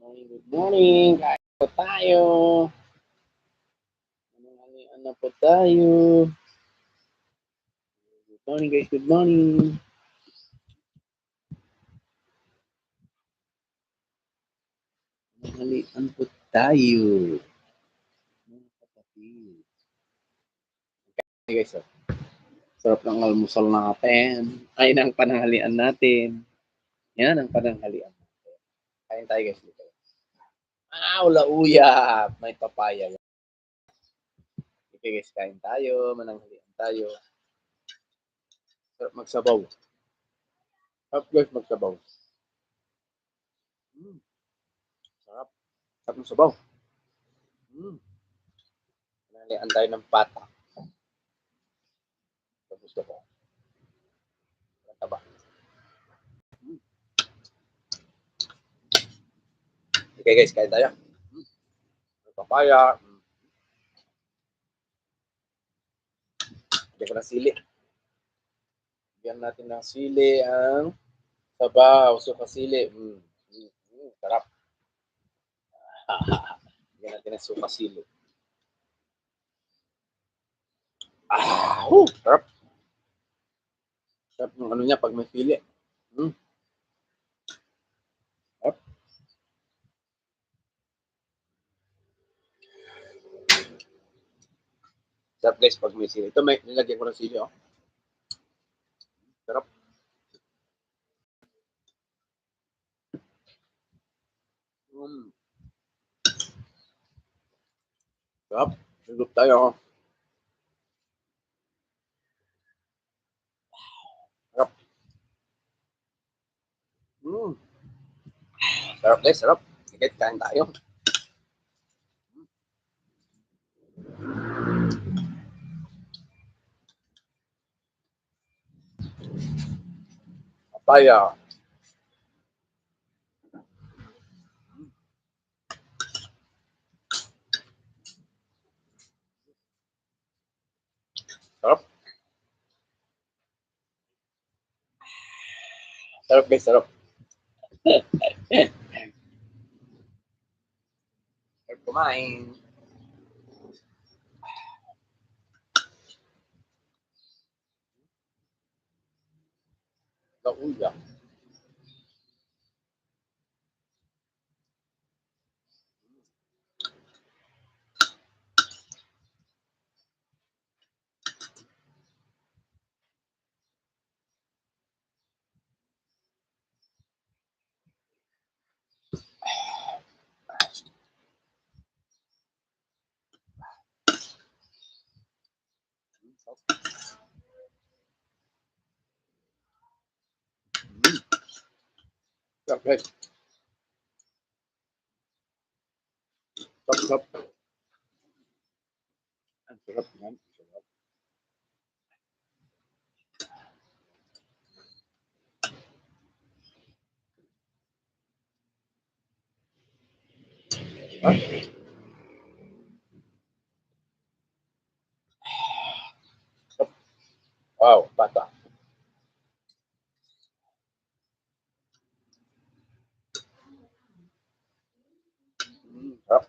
morning, good morning. Kain po tayo. Mananghalian na po tayo. Good morning guys, good morning. Mananghalian po tayo. Mga. Okay guys, oh. sarap ng almusal natin. Ay, ng pananghalian natin. Yan ang pananghalian. Kain tayo guys dito. Ah, wala uyap. May papaya. Okay guys, kain tayo. Mananghalian tayo. Sarap magsabaw. Sarap guys magsabaw. Mm. Sarap. Sarap ng sabaw. Mm. Mananghalian tayo ng pata. Tapos ko po. Ang taba. Mm. Okay guys, kain tayo. Mm. May papaya. Mm. Lagyan ko ng sili. Lagyan natin ng sili ang sabaw. Suka sili. Mm. Mm. Mm. Sarap. Lagyan natin ng suka sili. Ah, oh, sarap. Sarap ng ano niya pag may sili. Mm. Sarap. Sarap guys pag may sili. Ito may nilagyan ko ng sili oh. Sarap. Mm. Sarap. Higup tayo oh. Sarap. Mm. Sarap guys, sarap. Sige, kain tayo. Papaya. Sarap. Sarap guys, sarap. Sarap kumain. Kauya. Sarap guys. Sarap, sarap. Ang sarap yan. Ang sarap. Ha? Wow, bata. Mm, sarap.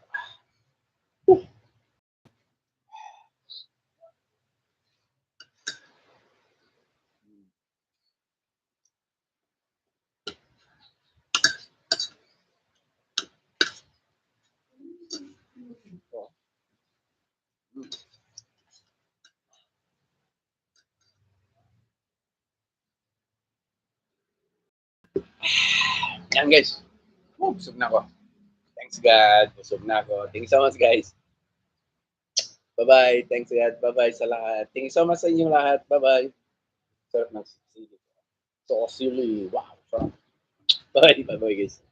Yan guys. Oh, busog na ako. Thanks God. Busog na ako. Thank you so much guys. Bye-bye. Thanks God. Bye-bye sa lahat. Thank you so much sa inyong lahat. Bye-bye. Sarap ng sili. So, sili. Wow. Sarap. Bye. Bye-bye guys.